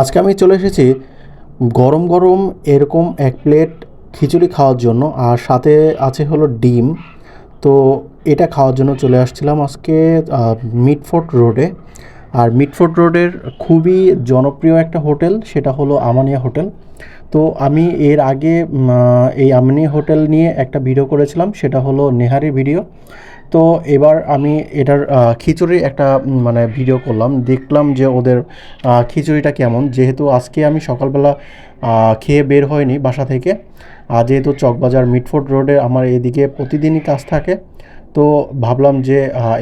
আজকে আমি চলে এসেছি গরম গরম এরকম এক প্লেট খিচুড়ি খাওয়ার জন্য, আর সাথে আছে হলো ডিম। তো এটা খাওয়ার জন্য চলে আসছিলাম আজকে মিটফোর্ট রোডে। আর মিটফোর্ট রোডের খুবই জনপ্রিয় একটা হোটেল, সেটা হলো আমানিয়া হোটেল। তো আমি এর আগে এই আমানিয়া হোটেল নিয়ে একটা ভিডিও করেছিলাম, সেটা হলো নেহারি ভিডিও। তো এবার আমি এটার খিচুড়ির একটা মানে ভিডিও করলাম। দেখলাম যে ওদের খিচুড়িটা কেমন। যেহেতু আজকে আমি সকালবেলা খেয়ে বের হয়নি বাসা থেকে, আর যেহেতু চকবাজার মিটফোর্ড রোডে আমার এদিকে প্রতিদিনই কাজ থাকে, তো ভাবলাম যে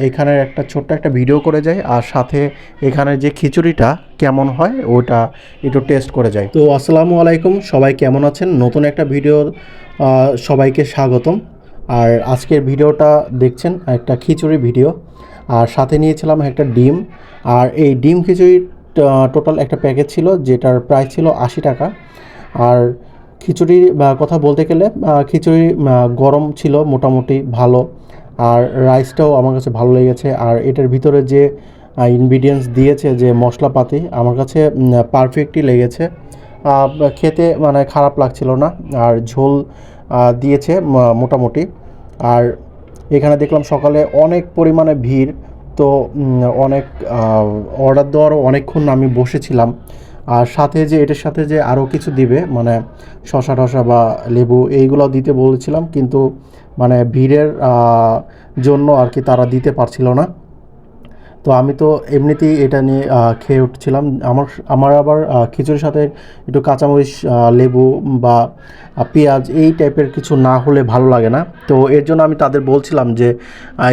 এখানের একটা ছোট্ট একটা ভিডিও করে যাই, আর সাথে এখানের যে খিচুড়িটা কেমন হয়, ওটা একটু টেস্ট করে যাই। তো আসসালামু আলাইকুম, সবাই কেমন আছেন? নতুন একটা ভিডিও সবাইকে স্বাগতম। আর আজকের ভিডিওটা দেখছেন একটা খিচুড়ি ভিডিও, আর সাথে নিয়েছিলাম একটা ডিম, আর এই ডিম খিচুড়ির টোটাল একটা প্যাকেজ ছিল যেটার প্রাইস ছিল আশি টাকা। আর খিচুড়ির কথা বলতে গেলে খিচুড়ি গরম ছিল মোটামুটি ভালো, আর রাইসটাও আমার কাছে ভালো লেগেছে। আর এটার ভিতরে যে ইনগ্রিডিয়েন্টস দিয়েছে যে মশলাপাতি, আমার কাছে পারফেক্টই লেগেছে। খেতে মানে খারাপ লাগছিল না, আর ঝোল দিয়েছে মোটামুটি। আর এখানে দেখলাম সকালে অনেক পরিমাণে ভিড়, তো অনেক অর্ডার দেওয়ারও অনেকক্ষণ আমি বসেছিলাম। আর সাথে যে, এটার সাথে যে আরও কিছু দিবে মানে শশা টশা বা লেবু, এইগুলো দিতে বলেছিলাম, কিন্তু মানে ভিড়ের জন্য আর কি তারা দিতে পারছিল না। তো আমি তো এমনিতেই এটা নিয়ে খেয়ে উঠছিলাম। আমার আমার আবার খিচুড়ির সাথে একটু কাঁচামরিচ লেবু বা পেঁয়াজ এই টাইপের কিছু না হলে ভালো লাগে না। তো এর জন্য আমি তাদের বলছিলাম যে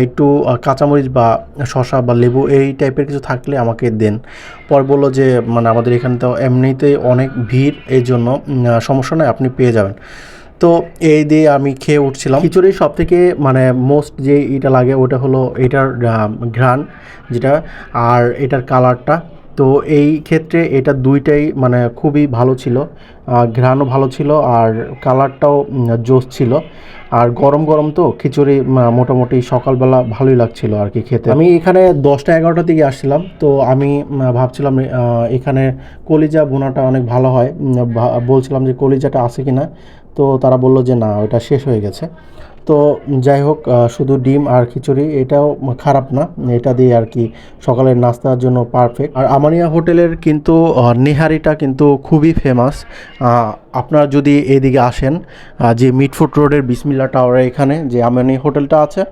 একটু কাঁচামরিচ বা শসা বা লেবু এই টাইপের কিছু থাকলে আমাকে দেন। পর বলল যে মানে আমাদের এখানে তো এমনিতেই অনেক ভিড় এই জন্য সমস্যা নয় আপনি পেয়ে যাবেন। তো এই দিয়ে আমি খেয়ে উঠছিলাম। খিচুড়ির সব থেকে মানে মোস্ট যে এটা লাগে ওটা হলো এটার ঘ্রাণ যেটা, আর এটার কালারটা তো এই ক্ষেত্রে এটা দুইটাই মানে খুবই ভালো ছিল। ঘ্রাণও ভালো ছিল আর কালারটাও জোস ছিল। আর গরম গরম তো খিচুড়ি মোটামুটি সকালবেলা ভালোই লাগছিল আর কি খেতে। আমি এখানে দশটা এগারোটার দিকে আসছিলাম, তো আমি ভাবছিলাম এখানে কলিজা বোনাটা অনেক ভালো হয়। বলছিলাম যে কলিজাটা আছে কি না তো তারা বলল যে না, ওটা শেষ হয়ে গেছে। তো যাই হোক শুধু ডিম আর খিচুড়ি, এটাও খারাপ না। এটা দিয়ে আর কি সকালের নাস্তার জন্য পারফেক্ট আর আমানিয়া হোটেলের কিন্তু নেহারিটা কিন্তু খুবই ফেমাস আপনারা যদি এদিকে আসেন যে মিটফুট রোডের বিসমিল্লা টাওয়ারের এখানে, যে আমানিয়া হোটেলটা আছে,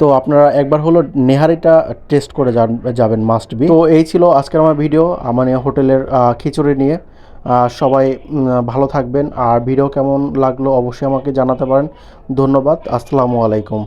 তো আপনারা একবার হলো নেহারিটা টেস্ট করে যাবেন মাস্ট বি তো এই ছিল আজকের আমার ভিডিও আমানিয়া হোটেলের খিচুড়ি নিয়ে। সবাই ভালো থাকবেন। আর ভিডিও কেমন লাগল অবশ্যই আমাকে জানাতে পারেন। ধন্যবাদ। আসসালামু আলাইকুম।